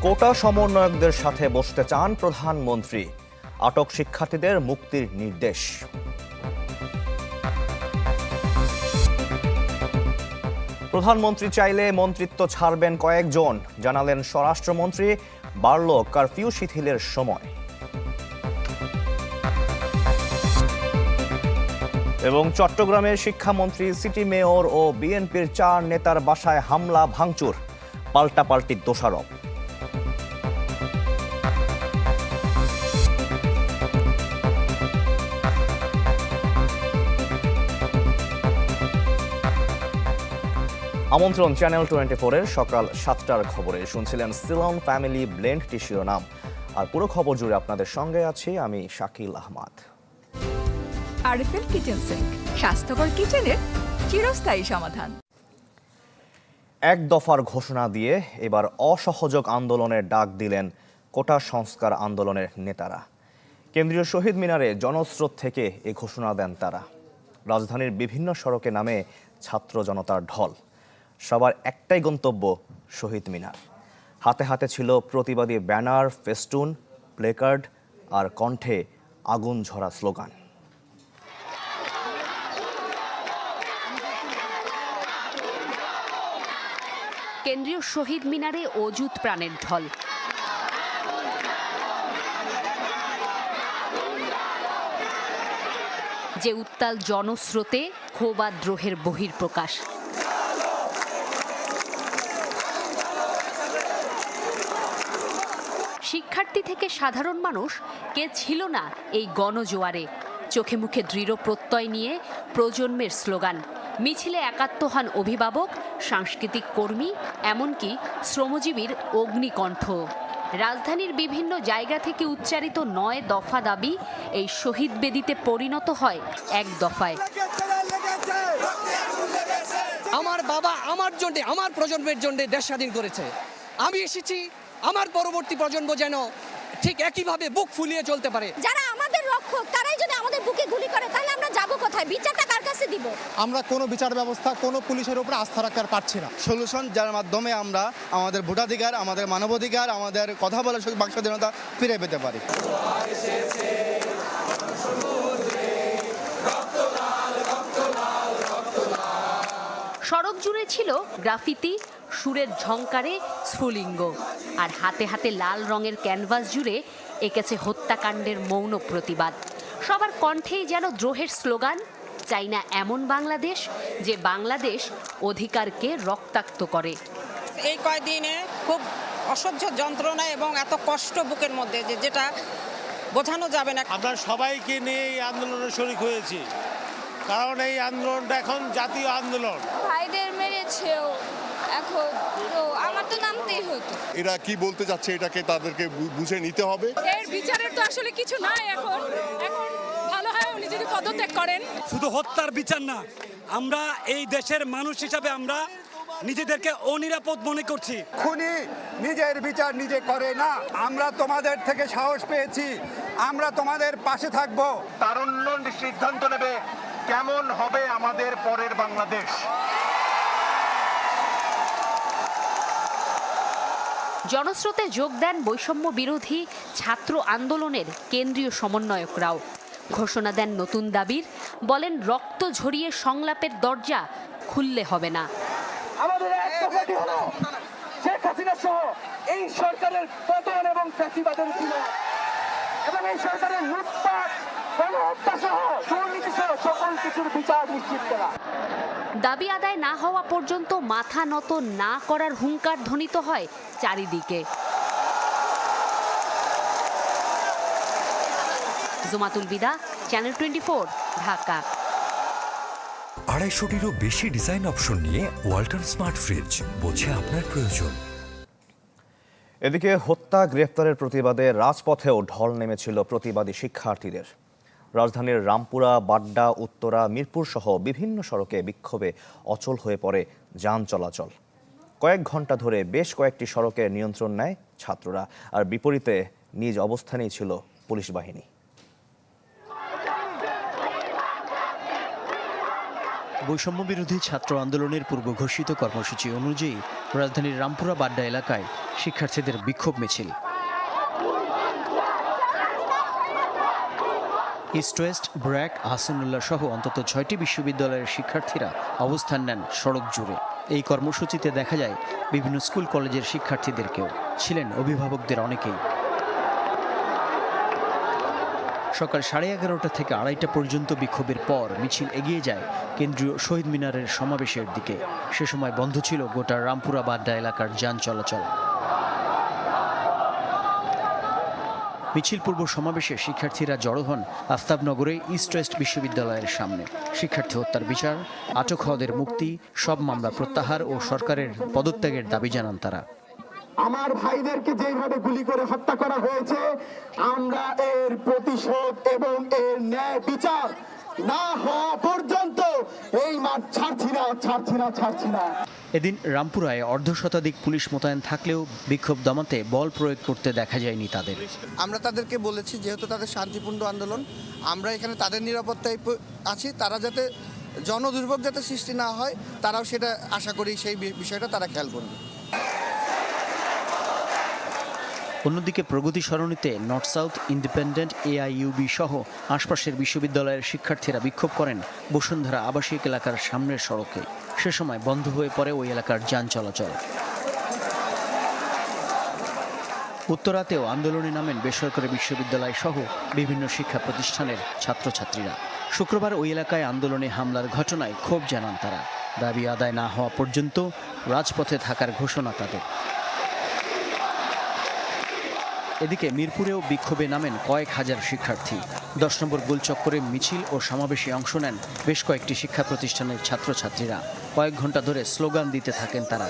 কোটা সমন্বয়কদের সাথে বসতে চান প্রধানমন্ত্রী। আটক শিক্ষার্থীদের মুক্তির নির্দেশ। প্রধানমন্ত্রী চাইলে মন্ত্রিত্ব ছাড়বেন কয়েকজন, জানালেন স্বরাষ্ট্রমন্ত্রী। বাড়ল কারফিউ শিথিলের সময়। এবং চট্টগ্রামের শিক্ষামন্ত্রী, সিটি মেয়র ও বিএনপির চার নেতার বাসায় হামলা, ভাঙচুর। পাল্টাপাল্টি দোষারোপ। আমন্ত্রণ চ্যানেল টোয়েন্টি ফোরের সকাল সাতটার খবরে। শুনছিলেন সিলন ফ্যামিলি ব্লেন্ড টি শিরোনাম আর পুরো খবর জুড়ে আপনাদের সঙ্গে আছি আমি Shakil Ahmad. RFL kitchen sink স্বাস্থ্যকর কিচেনের চিরস্থায়ী সমাধান। এক দফার ঘোষণা দিয়ে এবার অসহযোগ আন্দোলনের ডাক দিলেন কোটা সংস্কার আন্দোলনের নেতারা। কেন্দ্রীয় শহীদ মিনারে জনস্রোত থেকে এ ঘোষণা দেন তারা। রাজধানীর বিভিন্ন সড়কে নামে ছাত্র জনতার ঢল। সবার একটাই গন্তব্য, শহীদ মিনার। হাতে হাতে ছিল প্রতিবাদী ব্যানার, ফেস্টুন, প্লেকার্ড আর কণ্ঠে আগুন ঝরা স্লোগান। কেন্দ্রীয় শহীদ মিনারে অজুত প্রাণের ঢল। যে উত্তাল জনস্রোতে ক্ষোভাদ্রোহের বহির্প্রকাশ শিক্ষার্থী থেকে সাধারণ মানুষ কে ছিল না এই গণজোয়ারে। চোখে মুখে দৃঢ় প্রত্যয় নিয়ে প্রজন্মের স্লোগান, মিছিলে একাত্ম হন অভিভাবক, সাংস্কৃতিক কর্মী, এমনকি শ্রমজীবীর অগ্নিকণ্ঠ। রাজধানীর বিভিন্ন জায়গা থেকে উচ্চারিত নয় দফা দাবি এই শহীদ বেদিতে পরিণত হয় এক দফায়। আমার বাবা আমার জন্য, আমার প্রজন্মের জন্য দেশ স্বাধীন করেছে। আমি এসেছি আমার পরবর্তী প্রজন্ম যেন ঠিক একইভাবে বুক ফুলিয়ে চলতে পারে। যারা আমাদের রক্ষক তারাই যদি আমাদের বুকে গুলি করে তাহলে আমরা যাব কোথায়? বিচারটা কার কাছে দিব? আমরা কোনো বিচার ব্যবস্থা কোনো পুলিশের উপর আস্থা রাখতে আর পারছি না। সলিউশন যার মাধ্যমে আমরা আমাদের ভোটাধিকার আমাদের মানবাধিকার আমাদের কথা বলার সুযোগ বাক স্বাধীনতা ফিরে পেতে পারি। সড়ক জুড়ে ছিল গ্রাফিতি সুরের ঝংকারে স্ফুলিঙ্গ। আর হাতে হাতে লাল রঙের ক্যানভাস জুড়ে এঁকেছে হত্যাকাণ্ডের মৌন প্রতিবাদ। সবার কণ্ঠেই যেন দ্রোহের স্লোগান চাই না এমন বাংলাদেশ যে বাংলাদেশ অধিকারকে রক্তাক্ত করে। এই কয়দিনে খুব অসহ্য যন্ত্রণা এবং এত কষ্ট বুকের মধ্যে যে যেটা বোঝানো যাবে না। আমরা সবাইকে নিয়ে এই আন্দোলনে শরিক হয়েছি। কারণ এই আন্দোলনটা এখন জাতীয় আন্দোলন। ভাইদের মেরেছেও। এখন তো আমার তো নামতেই হতো। এরা কি বলতে চাচ্ছে এটাকে তাদেরকে বুঝে নিতে হবে? এর বিচারের তো আসলে কিছু নাই এখন। এখন ভালো হয় উনি যদি পদত্যাগ করেন। শুধু হত্যার বিচার না আমরা এই দেশের মানুষ হিসাবে আমরা নিজেদেরকে অনিরাপদ মনে করছি। খুনি নিজের বিচার নিজে করে না আমরা তোমাদের থেকে সাহস পেয়েছি আমরা তোমাদের পাশে থাকব। তারুণ্য সিদ্ধান্ত নেবে কেমন হবে আমাদের পরের বাংলাদেশ? জনস্রোতে যোগ দেন বৈষম্য বিরোধী ছাত্র আন্দোলনের কেন্দ্রীয় সমন্বয়করাও। ঘোষণা দেন নতুন দাবির, বলেন রক্ত ঝরিয়ে সংলাপের দরজা খুললে হবে না। সরকারের এবং এই সরকারের লুটপাট সকল কিছুর বিচার নিশ্চিত করা। দাবি আদায় না হওয়া পর্যন্ত মাথা নত না করার হুঙ্কার ধ্বনিত হয় চারিদিকে। Jumatul Bida channel twenty Dhaka. আড়াইশোটিরও বেশি ডিজাইন অপশন নিয়ে ওয়াল্টন স্মার্ট ফ্রিজ বোঝে আপনার প্রয়োজন। এদিকে হত্যা গ্রেফতারের প্রতিবাদে রাজপথেও ঢল নেমেছিল প্রতিবাদী শিক্ষার্থীদের। রাজধানীর রামপুরা, বাড্ডা, উত্তরা, মিরপুর সহ বিভিন্ন সড়কে বিক্ষোভে অচল হয়ে পড়ে যান চলাচল। কয়েক ঘণ্টা ধরে বেশ কয়েকটি সড়কে নিয়ন্ত্রণ নেয় ছাত্ররা আর বিপরীতে নিজ অবস্থানেই ছিল পুলিশ বাহিনী। বৈষম্য বিরোধী ছাত্র আন্দোলনের পূর্ব ঘোষিত কর্মসূচি অনুযায়ী রাজধানীর রামপুরা বাড্ডা এলাকায় শিক্ষার্থীদের বিক্ষোভ মিছিল। ইস্ট ওয়েস্ট ব্র্যাক হাসানুল্লাহ সহ অন্তত ছয়টি বিশ্ববিদ্যালয়ের শিক্ষার্থীরা অবস্থান নেন সড়ক জুড়ে। এই কর্মসূচিতে দেখা যায়, বিভিন্ন স্কুল কলেজের শিক্ষার্থীদেরকেও ছিলেন অভিভাবকদের অনেকেই। সকাল সাড়ে এগারোটা থেকে আড়াইটা পর্যন্ত বিক্ষোভের পর মিছিল এগিয়ে যায় কেন্দ্রীয় শহীদ মিনারের সমাবেশের দিকে। সে সময় বন্ধ ছিল গোটা রামপুরা বাড্ডা এলাকার যান চলাচল। মিছিল পূর্ব সমাবেশে শিক্ষার্থীরা জড়ো হন আফতাবনগরে ইস্ট ওয়েস্ট বিশ্ববিদ্যালয়ের সামনে। শিক্ষার্থী হত্যার বিচার, আটক হওয়াদের মুক্তি, সব মামলা প্রত্যাহার ও সরকারের পদত্যাগের দাবি জানান তারা। আমার ভাইদেরকে যেভাবে গুলি করে হত্যা করা হয়েছে, আমরা এর প্রতিশোধ এবং এর ন্যায় বিচার না হওয়া পর্যন্ত এই মাঠ ছাড়ছি না ছাড়ছি না ছাড়ছি না। এদিন রামপুরায় অর্ধশতাধিক পুলিশ মোতায়েন থাকলেও বিক্ষোভ দমাতে বল প্রয়োগ করতে দেখা যায়নি তাদের। আমরা তাদেরকে বলেছি যেহেতু তাদের শান্তিপূর্ণ আন্দোলন আমরা এখানে তাদের নিরাপত্তায় আছি। তারা যাতে জনদুর্ভোগ যাতে সৃষ্টি না হয় তারাও সেটা আশা করি সেই বিষয়টা তারা খেয়াল করবে। অন্যদিকে প্রগতি সরণিতে নর্থ সাউথ ইন্ডিপেন্ডেন্ট এআইইউবি সহ আশপাশের বিশ্ববিদ্যালয়ের শিক্ষার্থীরা বিক্ষোভ করেন বসুন্ধরা আবাসিক এলাকার সামনের সড়কে। সে সময় বন্ধ হয়ে পড়ে ওই এলাকার যান চলাচল। উত্তরাতেও আন্দোলনে নামেন বেসরকারি বিশ্ববিদ্যালয় সহ বিভিন্ন শিক্ষা প্রতিষ্ঠানের ছাত্রছাত্রীরা। শুক্রবার ওই এলাকায় আন্দোলনে হামলার ঘটনায় ক্ষোভ জানান তারা। দাবি আদায় না হওয়া পর্যন্ত রাজপথে থাকার ঘোষণা তাদের। এদিকে মিরপুরেও বিক্ষোভে নামেন কয়েক হাজার শিক্ষার্থী। দশ নম্বর গোলচক্করে মিছিল ও সমাবেশে অংশ নেন বেশ কয়েকটি শিক্ষা প্রতিষ্ঠানের ছাত্রছাত্রীরা। কয়েক ঘণ্টা ধরে স্লোগান দিতে থাকেন তারা।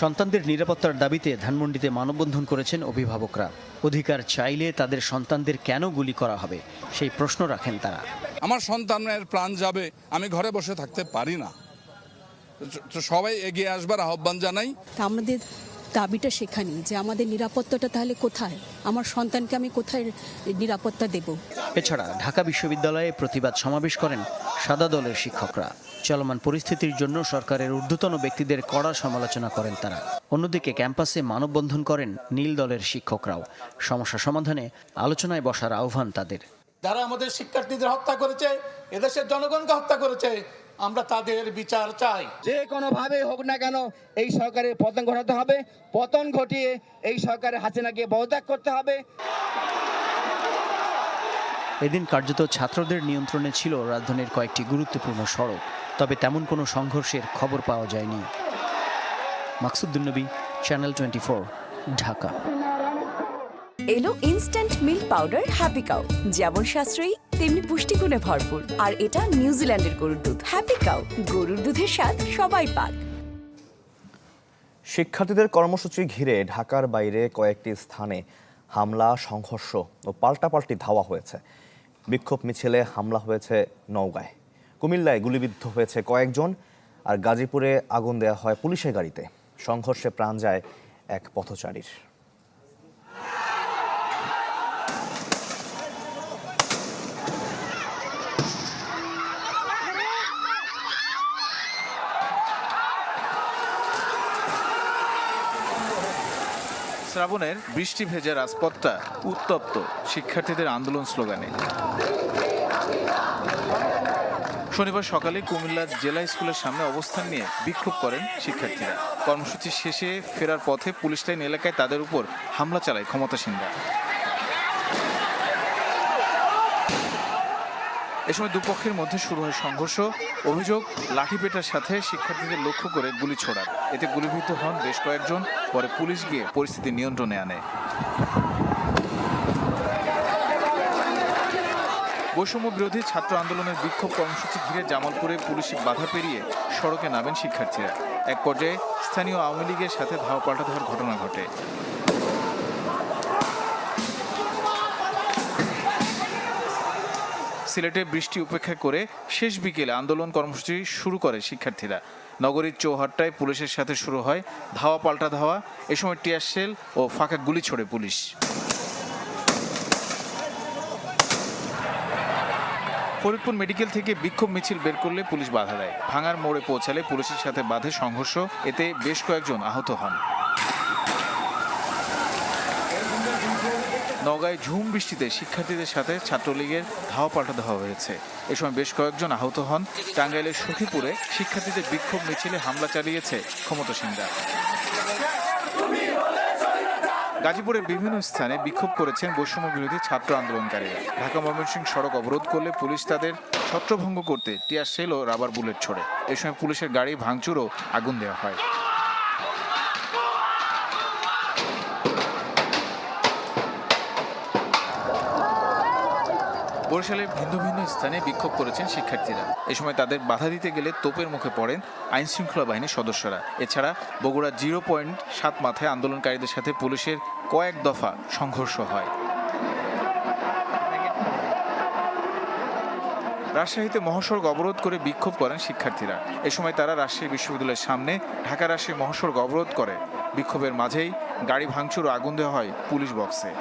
সন্তানদের নিরাপত্তার দাবিতে ধানমন্ডিতে মানববন্ধন করেছেন অভিভাবকরা। অধিকার চাইলে তাদের সন্তানদের কেন গুলি করা হবে সেই প্রশ্ন রাখেন তারা। আমার সন্তানের প্রাণ যাবে আমি ঘরে বসে থাকতে পারি না। তো সবাই এগিয়ে আসবার আহ্বান জানাই। আমাদের দাবিটা সেখানে যে আমাদের নিরাপত্তাটা তাহলে কোথায়? আমার সন্তানকে আমি কোথায় নিরাপত্তা দেব? এছাড়া ঢাকা বিশ্ববিদ্যালয়ে প্রতিবাদ সমাবেশ করেন সাদা দলের শিক্ষকরা। চলমান পরিস্থিতির জন্য সরকারের ঊর্ধ্বতন ব্যক্তিদের কড়া সমালোচনা করেন তারা। অন্যদিকে ক্যাম্পাসে মানববন্ধন করেন নীল দলের শিক্ষকরাও। সমস্যা সমাধানে আলোচনায় বসার আহ্বান তাদের। যারা আমাদের শিক্ষার্থীদের হত্যা করেছে এদেশের জনগণকে হত্যা করেছে আমরা তাদের বিচার চাই। যে কোনোভাবে হোক না কেন এই সরকারের পতন ঘটাতে হবে। পতন ঘটিয়ে এই সরকারের হাসিনাকে পদত্যাগ করতে হবে। এদিন কার্যত ছাত্রদের নিয়ন্ত্রণে ছিল রাজধানীর কয়েকটি গুরুত্বপূর্ণ সড়ক তবে তেমন কোনো সংঘর্ষের খবর পাওয়া যায়নি। মাকসুদ্দিন নবী চ্যানেল টোয়েন্টি ঢাকা। এলো instant milk powder happy cow যেমন সাশ্রয়ী, তেমনি পুষ্টিগুণে ভরপুর। আর এটা নিউজিল্যান্ডের গরুর দুধ। হ্যাপি কাউ গরুর দুধের স্বাদ সবাই পাক। শিক্ষার্থীদের কর্মসূচি ঘিরে ঢাকার বাইরে কয়েকটি স্থানে হামলা, সংঘর্ষ ও পাল্টাপাল্টি ধাওয়া হয়েছে। বিক্ষোভ মিছিলে হামলা হয়েছে নওগাঁয়। কুমিল্লায় গুলিবিদ্ধ হয়েছে কয়েকজন আর গাজীপুরে আগুন দেওয়া হয় পুলিশের গাড়িতে। সংঘর্ষে প্রাণ যায় এক পথচারীর। শ্রাবণের বৃষ্টি ভেজা রাজপথটা উত্তপ্ত শিক্ষার্থীদের আন্দোলন স্লোগানে। শনিবার সকালে কুমিল্লা জেলা স্কুলের সামনে অবস্থান নিয়ে বিক্ষোভ করেন শিক্ষার্থীরা। কর্মসূচি শেষে ফেরার পথে পুলিশ লাইন এলাকায় তাদের উপর হামলা চালায় ক্ষমতাসীনরা। এ সময় দুপক্ষের মধ্যে শুরু হয় সংঘর্ষ। অভিযোগ, লাঠিপেটার সাথে শিক্ষার্থীদের লক্ষ্য করে গুলি ছোড়ার। এতে গুলিবিদ্ধ হন বেশ কয়েকজন, পরে পুলিশ গিয়ে পরিস্থিতি নিয়ন্ত্রণে আনে। বৈষম্য বিরোধী ছাত্র আন্দোলনের বিক্ষোভ কর্মসূচি ঘিরে জামালপুরে পুলিশি বাধা পেরিয়ে সড়কে নামেন শিক্ষার্থীরা। এক পর্যায়ে স্থানীয় আওয়ামী লীগের সাথে ধাওয়া পাল্টা দেওয়ার ঘটনা ঘটে। সিলেটে বৃষ্টি উপেক্ষা করে শেষ বিকেলে আন্দোলন কর্মসূচি শুরু করে শিক্ষার্থীরা। নগরীর চৌহাট্টায় পুলিশের সাথে শুরু হয় ধাওয়া পাল্টা ধাওয়া। এ সময় টিয়ার শেল ও ফাঁকা গুলি ছোড়ে পুলিশ। ফরিদপুর মেডিকেল থেকে বিক্ষোভ মিছিল বের করলে পুলিশ বাধা দেয়। ভাঙার মোড়ে পৌঁছালে পুলিশের সাথে বাধে সংঘর্ষ। এতে বেশ কয়েকজন আহত হন। নগাঁয় ঝুম বৃষ্টিতে শিক্ষার্থীদের সাথে ছাত্রলীগের ধাওয়া পাল্টা দেওয়া হয়েছে। এ সময় বেশ কয়েকজন আহত হন। টাঙ্গাইলের সখীপুরে শিক্ষার্থীদের বিক্ষোভ মিছিলে হামলা চালিয়েছে ক্ষমতাসীনরা। গাজীপুরের বিভিন্ন স্থানে বিক্ষোভ করেছেন বৈষম্য বিরোধী ছাত্র আন্দোলনকারীরা। ঢাকা ময়মনসিংহ সড়ক অবরোধ করলে পুলিশ তাদের ছত্রভঙ্গ করতে টিয়ার সেল ও রাবার বুলেট ছোড়ে। এ সময় পুলিশের গাড়ি ভাঙচুর ও আগুন দেওয়া হয়। বরিশালের ভিন্ন ভিন্ন স্থানে বিক্ষোভ করেছেন শিক্ষার্থীরা। এ সময় তাদের বাধা দিতে গেলে তোপের মুখে পড়েন আইন শৃঙ্খলা বাহিনীর সদস্যরা। এছাড়া বগুড়া জিরো পয়েন্ট সাত মাথায় আন্দোলনকারীদের সাথে পুলিশের কয়েক দফা সংঘর্ষ হয়। রাজশাহীতে মহাসড়ক অবরোধ করে বিক্ষোভ করেন শিক্ষার্থীরা। এ সময় তারা রাজশাহী বিশ্ববিদ্যালয়ের সামনে ঢাকা রাজশাহী মহাসড়ক অবরোধ করে। বিক্ষোভের মাঝেই গাড়ি ভাঙচুর আগুন দেওয়া হয় পুলিশ বক্সে।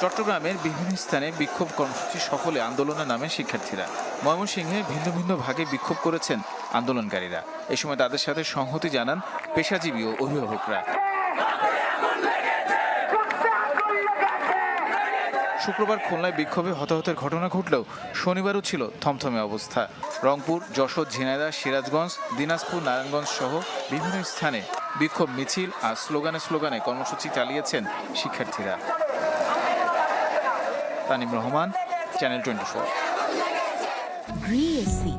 চট্টগ্রামের বিভিন্ন স্থানে বিক্ষোভ কর্মসূচি সফলে আন্দোলনে নামেন শিক্ষার্থীরা। ময়মনসিংহে ভিন্ন ভিন্ন ভাগে বিক্ষোভ করেছেন আন্দোলনকারীরা। এ সময় তাদের সাথে সংহতি জানান পেশাজীবী ও অভিভাবকরা। শুক্রবার খুলনায় বিক্ষোভে হতাহতের ঘটনা ঘটলেও শনিবারও ছিল থমথমে অবস্থা। রংপুর, যশোর, ঝিনাইদহ, সিরাজগঞ্জ, দিনাজপুর, নারায়ণগঞ্জ সহ বিভিন্ন স্থানে বিক্ষোভ মিছিল আর স্লোগানে স্লোগানে কর্মসূচি চালিয়েছেন শিক্ষার্থীরা। Tanim Rahman channel twenty four Gree AC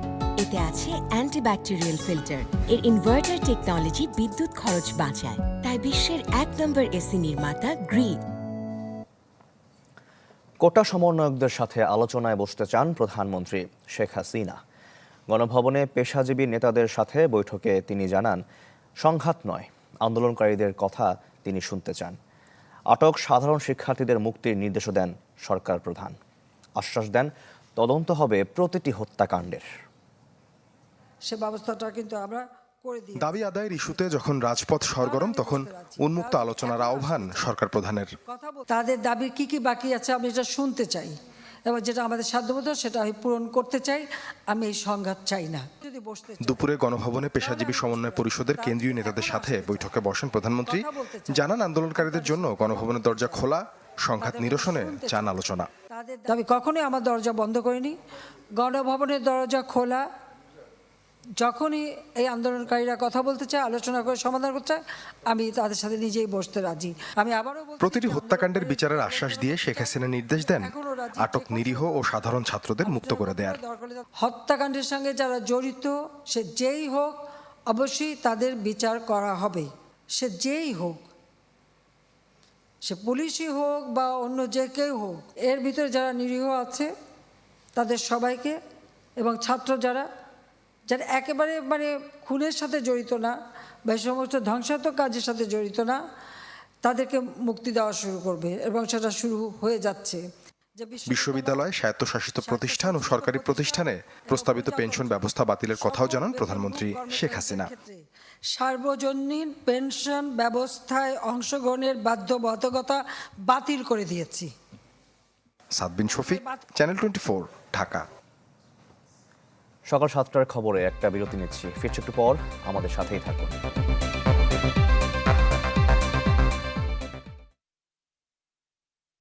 এতে আছে অ্যান্টিব্যাকটেরিয়াল ফিল্টার এর ইনভার্টার টেকনোলজি বিদ্যুৎ খরচ বাঁচায়। তাই বিশ্বের এক নম্বর এসি নির্মাতা গ্রি কোটা সমন্বয়কদের সাথে আলোচনায় বসতে চান প্রধানমন্ত্রী শেখ হাসিনা। গণভবনে পেশাজীবী নেতাদের সাথে বৈঠকে তিনি জানান সংঘাত নয় আন্দোলনকারীদের কথা তিনি শুনতে চান। আটক সাধারণ শিক্ষার্থীদের মুক্তির নির্দেশও দেন সরকার প্রধান। আশ্বাস দেন তদন্ত হবে প্রতিটি হত্যাকাণ্ডের। সে ব্যবস্থাটা কিন্তু আমরা দাবি আদায়ের ইস্যুতে যখন রাজপথ সরগরম তখন উন্মুক্ত আলোচনার আহ্বান সরকার প্রধানের। তাদের দাবি কি কি বাকি আছে আমি এটা শুনতে চাই। এবং যেটা আমাদের সাধ্যমতো সেটা আমি পূরণ করতে চাই। আমি এই সংঘাত চাই না। যদি বসতে চাই, দুপুরে গণভবনে পেশাজীবী সমন্বয় পরিষদের কেন্দ্রীয় নেতাদের সাথে বৈঠকে বসেন প্রধানমন্ত্রী। জানান আন্দোলনকারীদের জন্য গণভবনের দরজা খোলা। সংঘাত নিরসনে চান আলোচনা। দাবি কখনোই আমার দরজা বন্ধ করিনি। গণভবনের দরজা খোলা। যখনই এই আন্দোলনকারীরা কথা বলতে চায় আলোচনা করে সমাধান করতে চায় আমি তাদের সাথে নিজেই বসতে রাজি। আমি আবারও বলছি, প্রতিটি হত্যাকাণ্ডের বিচারের আশ্বাস দিয়ে শেখ হাসিনা নির্দেশ দেন আটক নিরীহ ও সাধারণ ছাত্রদের মুক্ত করে দেয়ার। হত্যাকাণ্ডের সঙ্গে যারা জড়িত সে যেই হোক অবশ্যই তাদের বিচার করা হবে। সে যেই হোক সে পুলিশই হোক বা অন্য যে কেউ হোক, এর ভিতরে যারা নিরীহ আছে, তাদের সবাইকে এবং ছাত্র যারা যারা একেবারে মানে খুনের সাথে জড়িত না বা সমস্ত ধ্বংসাত্মক কাজের সাথে জড়িত না, তাদেরকে মুক্তি দেওয়া শুরু করবে এবং সেটা শুরু হয়ে যাচ্ছে। বিশ্ববিদ্যালয় স্বায়ত্তশাসিত প্রতিষ্ঠান ও সরকারি প্রতিষ্ঠানে প্রস্তাবিত পেনশন ব্যবস্থা বাতিলের কথাও জানান প্রধানমন্ত্রী শেখ হাসিনা। সার্বজনীন পেনশন ব্যবস্থায় অংশগ্রহণের বাধ্যবাধকতা বাতিল করে দিয়েছি। Sadbin Shafiq channel twenty Dhaka. সকাল সাতটার খবরে একটা বিরতি নিচ্ছি। ফিরছি একটু পর আমাদের সাথেই থাকুন।